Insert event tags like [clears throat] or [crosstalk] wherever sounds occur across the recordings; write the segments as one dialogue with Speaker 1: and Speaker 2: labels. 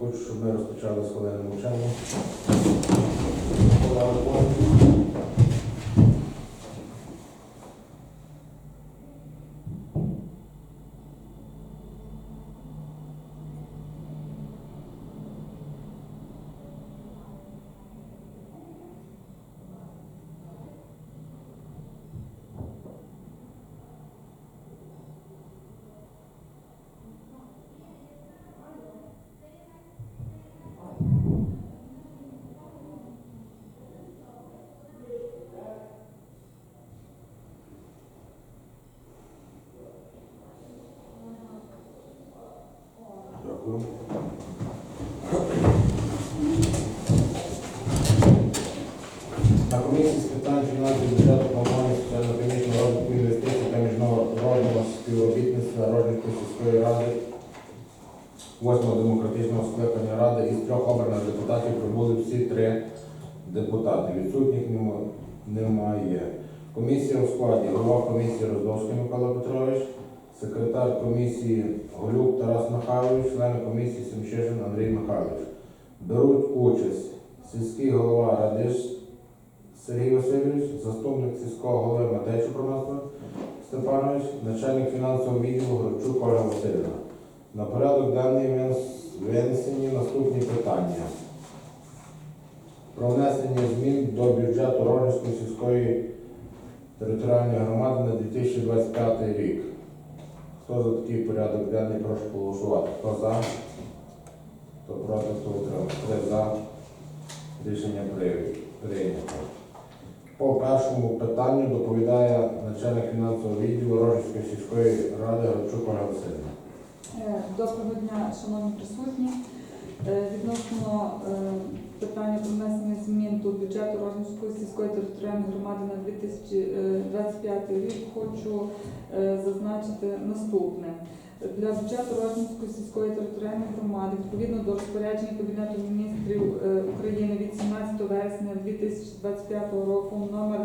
Speaker 1: хочу, щоб ми розпочали з хвилини мовчання. На комісії з питань фінансів бюджету планування соціально-економічного розвитку інвестицій та міжнародного співробітництва Рожнівської сільської ради восьмого демократичного скликання ради із трьох обраних депутатів прибули всі три депутати. Відсутніх немає. Комісія у складі голова комісії Роздовський Микола Петрович, секретар комісії Голюк Тарас Михайлович, члени комісії Семчишин Андрій Михайлович. Беруть участь сільський голова Радиш Сергій Васильович, заступник сільського голови Матейчук Роман Степанович, начальник фінансового відділу Грачук Ольга Васильівна. На порядок денний винесені наступні питання. Про внесення змін до бюджету Рожнівської сільської територіальної громади на 2025 рік. Хто за такий порядок денний, прошу голосувати. Хто за? Хто проти, хто утримався? Три за. Рішення прийнято. По першому питанню доповідає начальник фінансового відділу Рожівської сільської ради Грачук Ольга
Speaker 2: Е, Доброго дня, шановні присутні. Е, Відносно е, питання про внесення змін до бюджету Рожнівської сільської територіальної громади на 2025 рік хочу е, зазначити наступне. Для бюджету Рожнівської сільської територіальної громади відповідно до розпорядження Кабінету міністрів е, України від 17 вересня 2025 року номер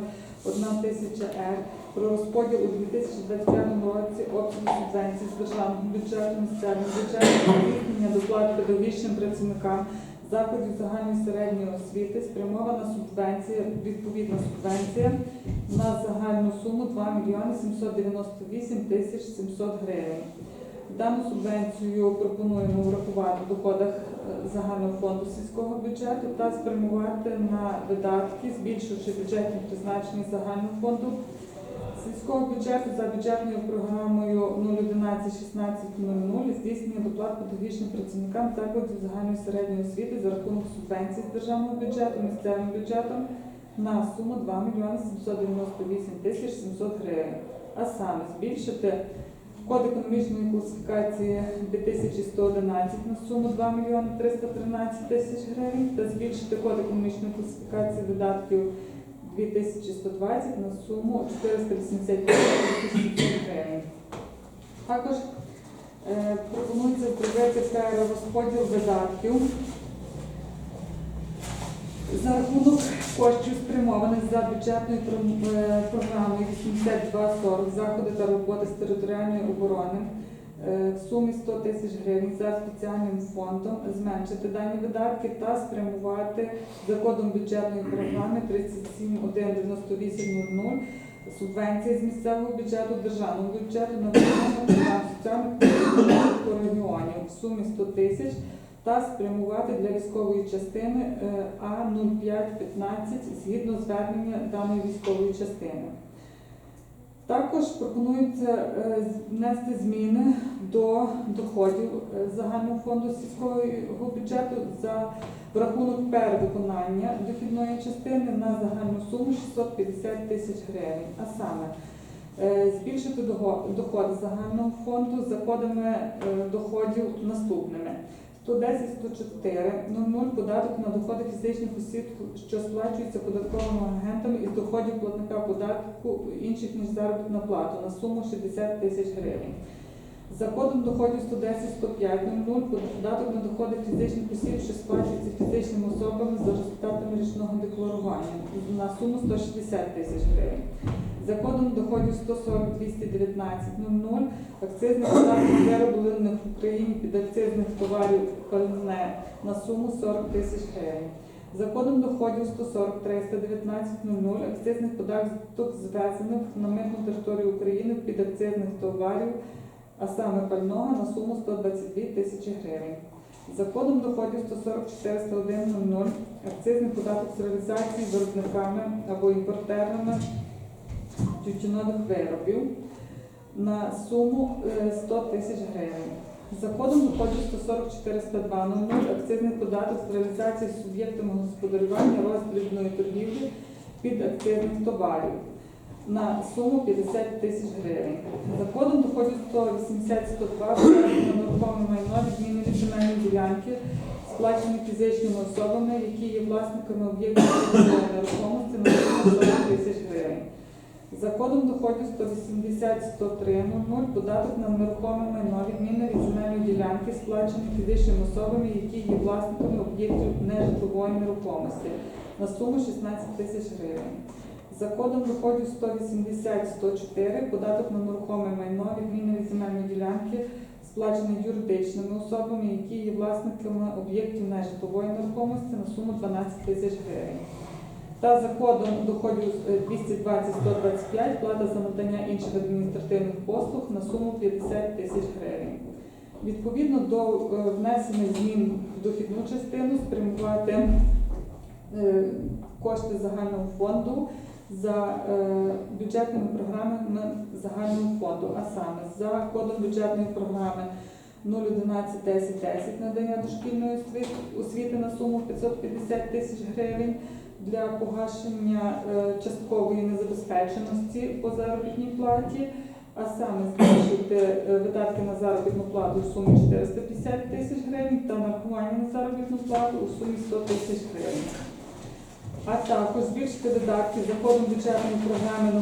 Speaker 2: 1000 Р про розподіл у 2025 році обсягу субвенцій з державного бюджету, місцевим бюджетом, здійснення доплат педагогічним працівникам закладів загальної середньої освіти спрямована субвенція, відповідна субвенція на загальну суму 2 мільйони 798 тисяч 700 гривень. Дану субвенцію пропонуємо врахувати в доходах е, загального фонду сільського бюджету та спрямувати на видатки, збільшивши бюджетні призначення загального фонду сільського бюджету за бюджетною програмою 011-1600 здійснення доплат педагогічним працівникам закладів загальної середньої освіти за рахунок субвенцій з державного бюджету місцевим бюджетом на суму 2 мільйони 798 тисяч 700 гривень. А саме збільшити код економічної класифікації 2111 на суму 2 мільйони 313 тисяч гривень та збільшити код економічної класифікації видатків 2120 на суму 485 тисяч гривень. Також е, пропонується зробити перерозподіл видатків за рахунок коштів спрямованих за бюджетною е, програмою 8240 заходи та роботи з територіальної оборони е, в сумі 100 тисяч гривень за спеціальним фондом зменшити дані видатки та спрямувати за кодом бюджетної програми 37.198.00 субвенції з місцевого бюджету державного бюджету на виконання програм соціальних розвитку регіонів в сумі 100 тисяч та спрямувати для військової частини е, А0515 згідно звернення даної військової частини. Також пропонується е, внести зміни до доходів е, загального фонду сільського бюджету за рахунок перевиконання дохідної частини на загальну суму 650 тисяч гривень. А саме збільшити доходи загального фонду за кодами доходів наступними. 110 104 00 податок на доходи фізичних осіб, що сплачуються податковими агентами із доходів платника податку інших ніж заробітна плата на суму 60 тисяч гривень. За кодом доходів 110 105 00 податок на доходи фізичних осіб, що сплачуються фізичними особами за результатами річного декларування на суму 160 тисяч гривень. За кодом доходів 140 219 00 акцизний податок з вироблених в Україні підакцизних товарів пальне на суму 40 тисяч гривень. За кодом доходів 140 319 00 акцизний податок звезених на митну територію України підакцизних товарів, а саме пального на суму 122 тисячі гривень. За кодом доходів 140 401 00 акцизний податок з реалізації виробниками або імпортерами тютюнових виробів на суму е, 100 тисяч гривень. За кодом доходів 140 402 00 акцизний податок з реалізації суб'єктами господарювання роздрібної торгівлі під акцизних товарів на суму 50 тисяч гривень. За кодом доходів 180 102 на нерухоме майно відмінені земельні ділянки, сплачені фізичними особами, які є власниками об'єктів нерухомості на суму 40 тисяч гривень. За кодом доходів 180 103 00 податок на нерухоме майно відмінне від земельної ділянки, сплачені фізичними особами, які є власниками об'єктів нежитлової нерухомості на суму 16 тисяч гривень. За кодом доходів 180 104 податок на нерухоме майно відмінне від земельної ділянки, сплачений юридичними особами, які є власниками об'єктів нежитлової нерухомості на суму 12 тисяч гривень. Та за кодом доходів е, 220-125 плата за надання інших адміністративних послуг на суму 50 тисяч гривень. Відповідно до е, внесених змін в дохідну частину спрямувати е, кошти загального фонду за е, бюджетними програмами загального фонду, а саме за кодом бюджетної програми 011 10 10 надання дошкільної освіти на суму 550 тисяч гривень для погашення е, часткової незабезпеченості по заробітній платі, а саме збільшити е, видатки на заробітну плату у сумі 450 тисяч гривень та нарахування на заробітну плату у сумі 100 тисяч гривень. А також збільшити видатки за кодом бюджетної програми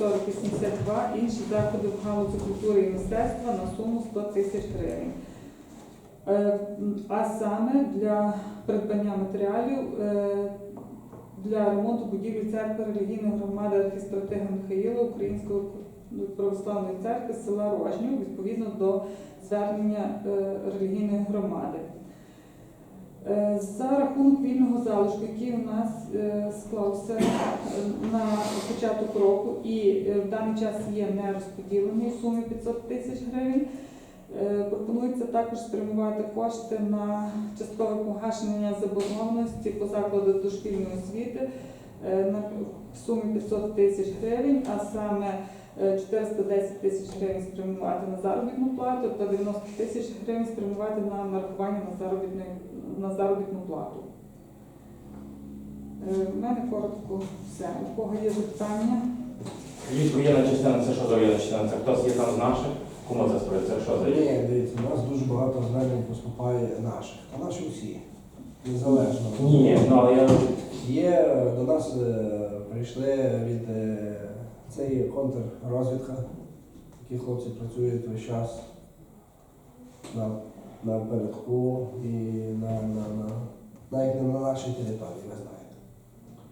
Speaker 2: 0114082 інші заходи в галузі культури і мистецтва на суму 100 тисяч гривень. Е, А саме для придбання матеріалів для ремонту будівлі церкви релігійної громади архістратига Михаїла Української православної церкви села Рожнів відповідно до звернення е, релігійної громади. Е, За рахунок вільного залишку, який у нас е, склався на початок року і в даний час є нерозподілений в сумі 500 тисяч гривень, також спрямувати кошти на часткове погашення заборгованості по закладу дошкільної освіти е, на в сумі 500 тисяч гривень, а саме е, 410 тисяч гривень спрямувати на заробітну плату та 90 тисяч гривень спрямувати на нарахування на на заробітну плату. Е, У мене коротко все. У кого є запитання?
Speaker 3: Ліжко частина, це що за воєнна частина? Це хтось є там з наших? Кому це? Це що за
Speaker 4: Ні, дивіться, у нас дуже багато звернень поступає наших, а наші всі. Незалежно.
Speaker 3: Ні, ну але я
Speaker 4: Є до нас е, прийшли від е, це контррозвідка, які хлопці працюють весь час на, на передку і на, на, на, навіть не на нашій території, ви знаєте.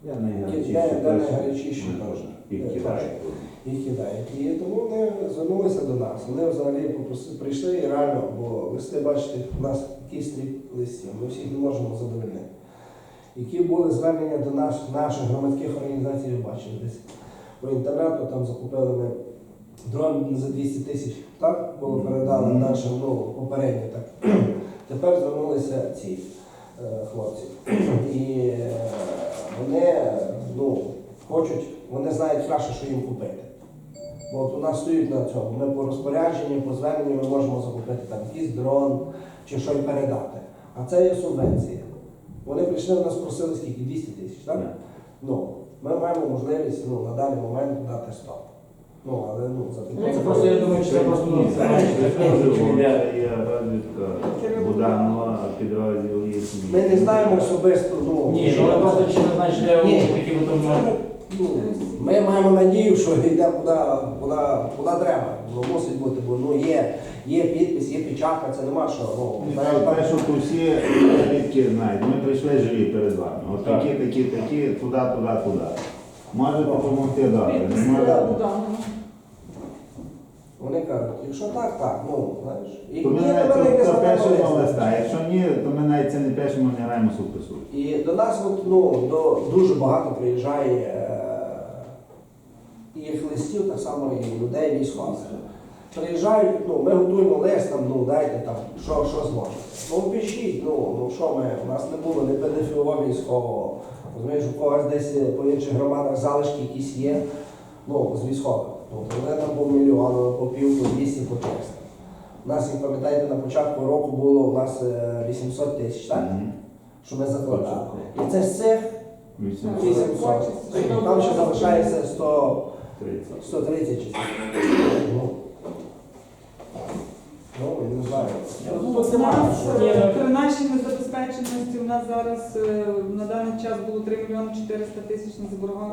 Speaker 5: Я
Speaker 4: Де,
Speaker 5: найгарячіші
Speaker 4: де
Speaker 5: перші
Speaker 4: найгарячіші
Speaker 5: теж
Speaker 4: Е,
Speaker 5: кидають.
Speaker 4: Їх кидають. І тому вони звернулися до нас. Вони взагалі прийшли і реально, бо листи, бачите, у нас який стрік листів, ми всіх не можемо задовольнити. Які були звернення до наш, наших громадських організацій, ви бачили десь по інтернету, там закупили ми дрон за 200 тисяч, так? Було передали нашим ну, попередньо так. [clears throat] Тепер звернулися ці е, хлопці. [clears throat] І е, вони ну, хочуть, вони знають краще, що їм купити. Бо от у нас стоїть на цьому. Ми по розпорядженню, по зверненню ми можемо закупити там якийсь дрон чи щось передати. А це є субвенція. Вони прийшли в нас просили скільки? 200 тисяч, так? Ну, ми маємо можливість ну, на даний момент дати 100. Ну, але ну, за
Speaker 3: Ну, це просто я думаю, що це просто ну, це
Speaker 5: Буданова, підрозділ є.
Speaker 4: Ми не знаємо особисто, ну,
Speaker 3: Ні,
Speaker 4: що-
Speaker 3: ну але просто чи не знаєш, де
Speaker 4: Ні.
Speaker 3: такі от там
Speaker 4: Ну, Ми маємо надію, що йде куди, куди, куди треба. Ну, мусить бути, бо ну, є, є підпис, є печатка, це нема що. Ну,
Speaker 5: Те, що тут всі рідки знають, ми прийшли живі перед вами. От
Speaker 3: Так.
Speaker 5: такі, такі, такі, туди, туди, туди. Можете допомогти добре. Не можете?
Speaker 4: Вони кажуть, якщо так, так, ну, знаєш. І
Speaker 5: То ми
Speaker 4: ні,
Speaker 5: навіть
Speaker 4: до мене якесь
Speaker 5: то пишемо
Speaker 4: питання
Speaker 5: листа. Якщо ні, то ми навіть це не пишемо, не граємо супису.
Speaker 4: І до нас от, ну, до, дуже багато приїжджає е, і їх листів, так само і людей військових. Приїжджають, ну, ми готуємо лист, там, ну, дайте там, що, що зможете. Ну, пишіть, ну, ну що ми, у нас не було ні ПДФО військового. Розумієш, у когось десь по інших громадах залишки якісь є, ну, з військових. Ну, вони там по мільйону, по пів, по 200, по 300. У нас, як пам'ятаєте, на початку року було у нас е, 800 тисяч, так?
Speaker 5: Мгм.
Speaker 4: Що ми закладали. І це з цих
Speaker 5: Вісімсот
Speaker 4: 800. Там ще залишається 100,
Speaker 5: тридцять.
Speaker 4: 130 чи ну, ну, я не знаю.
Speaker 2: Ну,
Speaker 4: немає. що-
Speaker 2: при нашій незабезпеченості у нас зараз е, на даний час було 3 мільйони 400 тисяч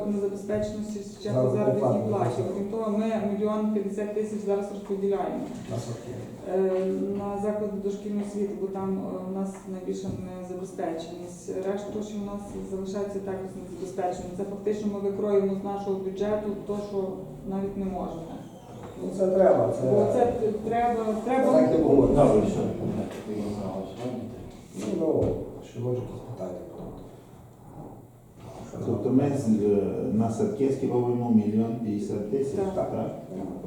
Speaker 2: незабезпеченості з часу
Speaker 4: Заробітної плати,
Speaker 2: платі. Крім того, ми мільйон 50 тисяч зараз розподіляємо
Speaker 4: На
Speaker 2: е, на заклади дошкільної освіти, бо там е, у нас найбільша незабезпеченість. Решта грошей у нас залишається також незабезпечені. Це фактично ми викроїмо з нашого бюджету то, що навіть не можемо.
Speaker 4: Ну це треба, це.
Speaker 2: Бо це треба, треба.
Speaker 4: Так не було.
Speaker 3: Що ви
Speaker 4: Ну, що може якісь питання.
Speaker 5: Тобто ми з- е, на садки робимо мільйон п'ятдесят тисяч,
Speaker 2: Так.
Speaker 5: так?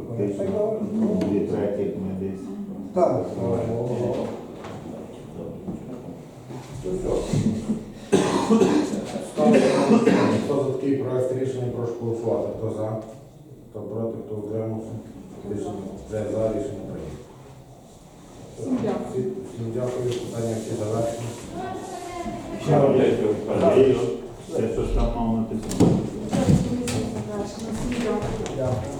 Speaker 5: Фактично, ну, дві треті ми десь.
Speaker 4: Так.
Speaker 1: Ставлю Хто за такий проект рішення, прошу голосувати. Хто за, хто проти, хто утримався. Це за рішення прийнято.
Speaker 2: Всім дякую.
Speaker 1: Питання всі завершені.
Speaker 3: Ще вам
Speaker 5: дякую. Все, що там мало написано. Дякую.